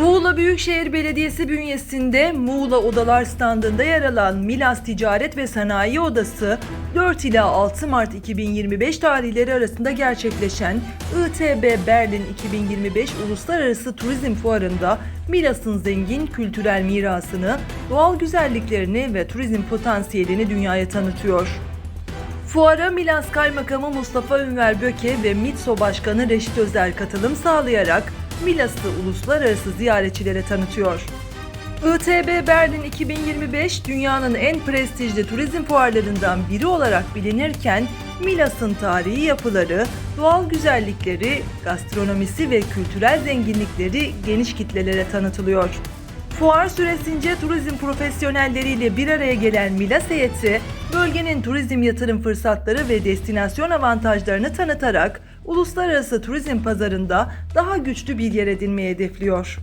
Muğla Büyükşehir Belediyesi bünyesinde Muğla Odalar standında yer alan Milas Ticaret ve Sanayi Odası 4 ila 6 Mart 2025 tarihleri arasında gerçekleşen ITB Berlin 2025 Uluslararası Turizm Fuarı'nda Milas'ın zengin kültürel mirasını, doğal güzelliklerini ve turizm potansiyelini dünyaya tanıtıyor. Fuara Milas Kaymakamı Mustafa Ünver Böke ve MİTSO Başkanı Reşit Özel katılım sağlayarak Milas'ı uluslararası ziyaretçilere tanıtıyor. ITB Berlin 2025 dünyanın en prestijli turizm fuarlarından biri olarak bilinirken Milas'ın tarihi yapıları, doğal güzellikleri, gastronomisi ve kültürel zenginlikleri geniş kitlelere tanıtılıyor. Fuar süresince turizm profesyonelleriyle bir araya gelen Milas heyeti, bölgenin turizm yatırım fırsatları ve destinasyon avantajlarını tanıtarak uluslararası turizm pazarında daha güçlü bir yer edinmeyi hedefliyor.